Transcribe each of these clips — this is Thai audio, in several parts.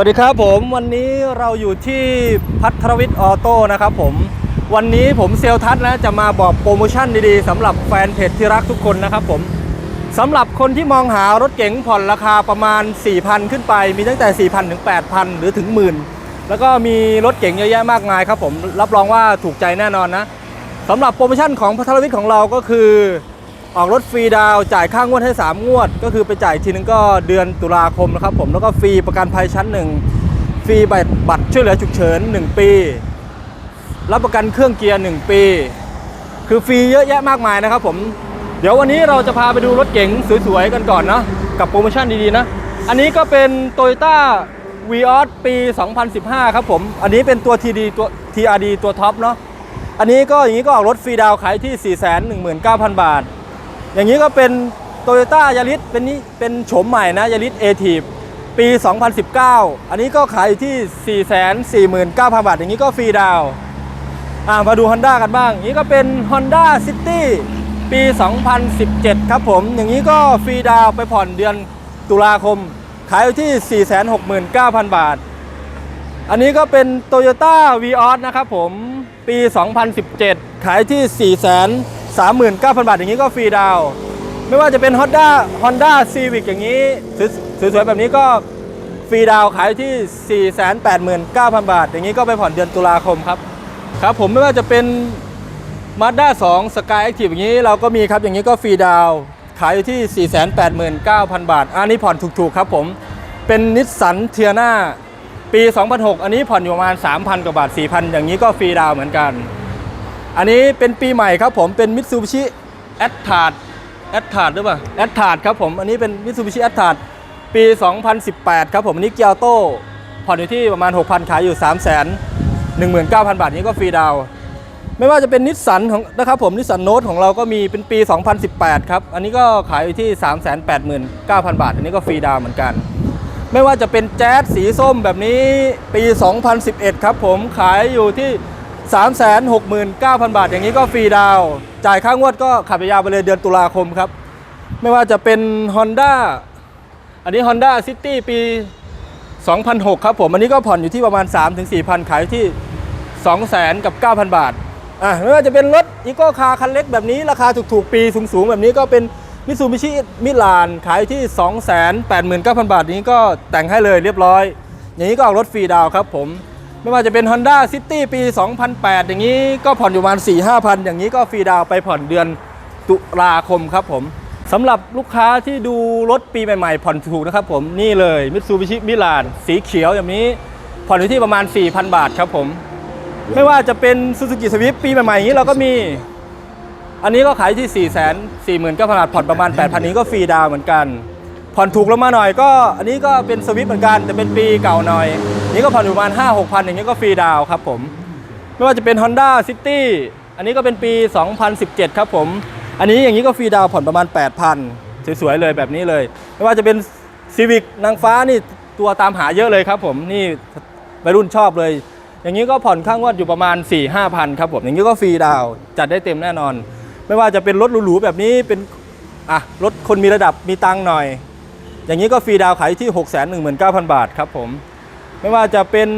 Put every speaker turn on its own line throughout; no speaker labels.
วัสดีครับผมวันนี้เราอยู่ที่พัทรวิทย์ออโต้นะครับผมวันนี้ผมเซลทัศน์นะจะมาบอกโปรโมชั่นดีๆสำหรับแฟนเพจที่รักทุกคนนะครับผมสำหรับคนที่มองหารถเก๋งผ่อนราคาประมาณ 4,000 ขึ้นไป มีตั้งแต่ 4,000 ถึง 8,000 หรือถึงหมื่นแล้วก็มีรถเก๋งเยอะแยะมากมายครับผมรับรองว่าถูกใจแน่นอนนะสำหรับโปรโมชั่นของพัทรวิทย์ของเราก็คือ ออกรถฟรีดาวจ่ายค่างวดให้ 3 งวด ก็คือไปจ่ายทีนึงก็เดือนตุลาคมนะครับผมแล้วก็ฟรีประกันภัยชั้นหนึ่งฟรีบัตรบัตรช่วยเหลือฉุกเฉิน 1 ปี รับประกันเครื่องเกียร์ 1 ปี คือฟรีเยอะแยะมากมายนะครับผม เดี๋ยววันนี้เราจะพาไปดูรถเก๋งสวยๆกันก่อนเนาะกับโปรโมชั่นดีๆนะ อันนี้ก็เป็น Toyota v ีออสปี 2015 ครับผม อันนี้เป็นตัว TD ตัว TRD ตัวท็อปเนาะอันนี้ก็อย่างนี้ก็ออกรถฟรีดาวขายที่ 419,000 บาท อย่างนี้ก็เป็น t o y ยต้ายาริสเป็นนี้เป็นโฉมใหม่นะยาริสเอทีฟปี 2019 อันนี้ก็ขายอยู่ที่ 449,000 บาท อย่างนี้ก็ฟรีดาวอ่ามาดู Honda กันบ้าง นี้ก็เป็น Honda City ปี 2017 ครับผม อย่างนี้ก็ฟรีดาวไปผ่อนเดือนตุลาคม ขายอยู่ที่ 469,000 บาท อันนี้ก็เป็น Toyota v ีออสนะครับผม ปี 2017 ขายที่ 4 39,000 บาทอย่างนี้ก็ฟรีดาวไม่ว่าจะเป็น Honda Honda Civic อย่างนี้สวยๆแบบนี้ก็ฟรีดาวขายที่ 489,000 บาท อย่างนี้ก็ไปผ่อนเดือนตุลาคมครับครับผมไม่ว่าจะเป็น Mazda 2 Sky Active อย่างนี้เราก็มีครับอย่างนี้ก็ฟรีดาวขายอยู่ที่ 489,000 บาท อันนี้ผ่อนถูกๆครับผมเป็นนิสสันเทียนาปี 2006 อันนี้ผ่อนอยู่ประมาณ 3,000 กว่าบาท 4,000 อย่างนี้ก็ฟรีดาวเหมือนกัน อันนี้เป็นปีใหม่ครับผมเป็น Mitsubishi a t t a r d a t t a r d หรือเปล่า a t t a r d ครับผมอันนี้เป็น Mitsubishi a t t a r d ปี 2018 ครับผมอันนี้เกียวโต้ผ่อนอยู่ที่ประมาณ 6,000 ขายอยู่ 3 1 9 0 0 0 บาทนี้ก็ฟรีดาวไม่ว่าจะเป็นนิสสันของนะครับผมนิสสันโนตของเราก็มีเป็นปี 2018 ครับ อันนี้ก็ขายอยู่ที่ 389,000 บาท อันนี้ก็ฟรีดาวเหมือนกัน ไม่ว่าจะเป็นแจ๊สสีส้มแบบนี้ปี 2011 ครับผมขายอยู่ที่ 369,000 บาท อย่างนี้ก็ฟรีดาวจ่ายค่างวดก็ขับไปยาวไปเลยเดือนตุลาคมครับ ไม่ว่าจะเป็น Honda อันนี้ Honda City ปี 2006 ครับผม อันนี้ก็ผ่อนอยู่ที่ประมาณ 3-4,000 ขายที่ 200,000 กับ 9,000 บาทอะไม่ว่าจะเป็นรถอีโก้คาคันเล็กแบบนี้ราคาถูกๆ ปีสูงๆ แบบนี้ก็เป็นมิซูบิชิมิลานขายอยู่ที่ 289,000 บาทนี้ก็แต่งให้เลยเรียบร้อย อย่างนี้ก็ออกรถฟรีดาวครับผม ไม่ว่าจะเป็น Honda City ปี 2008 อย่างนี้ก็ผ่อนอยู่ประมาณ 4-5,000อย่างนี้ก็ฟรีดาวไปผ่อนเดือนตุลาคมครับผมสำหรับลูกค้าที่ดูรถปีใหม่ๆ ผ่อนถูกนะครับผมนี่เลยมิ t ซูบิชิมิลานสีเขียวอย่างนี้ ผ่อนอยู่ที่ประมาณ 4,000 บาทครับผม ไม่ว่าจะเป็น Suzuki Swift ปีใหม่ๆอย่างนี้เราก็มี อันนี้ก็ขายที่ 4 4 9 0 0 0บาทผ่อนประมาณ 8,000 นี้ก็ฟรีดาวเหมือนกัน ผ่อนถูกลงมาหน่อยก็อันนี้ก็เป็นสวิฟเหมือนกันแต่เป็นปีเก่าหน่อย นี่ก็ผ่อนอยู่ประมาณ 5 6 0 0อย่างนี้ก็ฟรีดาวครับผม ไม่ว่าจะเป็น Honda City อันนี้ก็เป็นปี 2017 ครับผม อันนี้อย่างนี้ก็ฟรีดาวผ่อนประมาณ 8,000 สวยๆเลยแบบนี้เลย ไม่ว่าจะเป็น Civic นางฟ้านี่ตัวตามหาเยอะเลยครับผมนี่วัยรุ่นชอบเลย อย่างนี้ก็ผ่อนข้างงวดอยู่ประมาณ 4 5 0 0 0ครับผมอย่างนี้ก็ฟรีดาวจัดได้เต็มแน่นอน ไม่ว่าจะเป็นรถหรูๆแบบนี้เป็นอะรถคนมีระดับมีตังหน่อย อย่างนี้ก็ฟรีดาวขายที่ 6 1 9 0 0 0 บาทครับผม ไม่ว่าจะเป็น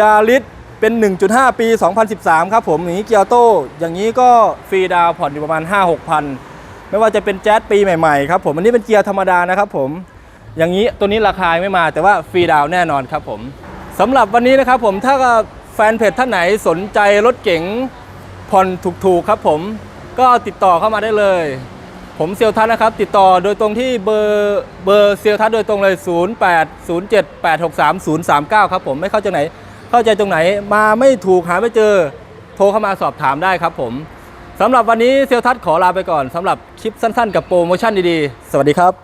ยาริสเป็น 1.5 ปี 2013 ครับผมอย่างนี้เกียวโตอย่างนี้ก็ฟรีดาวผ่อนอยู่ประมาณ 5 6พันไม่ว่าจะเป็นแจ๊สปีใหม่ๆครับผมอันนี้เป็นเกียร์ธรรมดานะครับผมอย่างนี้ตัวนี้ราคาไม่มาแต่ว่าฟรีดาวแน่นอนครับผมสำหรับวันนี้นะครับผมถ้าแฟนเพจท่านไหนสนใจรถเก๋งผ่อนถูกๆครับผมก็ติดต่อเข้ามาได้เลย ผมเซียวทัศน์นะครับ ติดต่อโดยตรงที่เบอร์เบอร์เซียวทัศน์โดยตรงเลย 0807863039 ครับผมไม่เข้าใจไหน เข้าใจตรงไหนมาไม่ถูกหาไม่เจอโทรเข้ามาสอบถามได้ครับผมสำหรับวันนี้เซียวทัศน์ขอลาไปก่อนสำหรับคลิปสั้นๆ กับโปรโมชั่นดีๆ สวัสดีครับ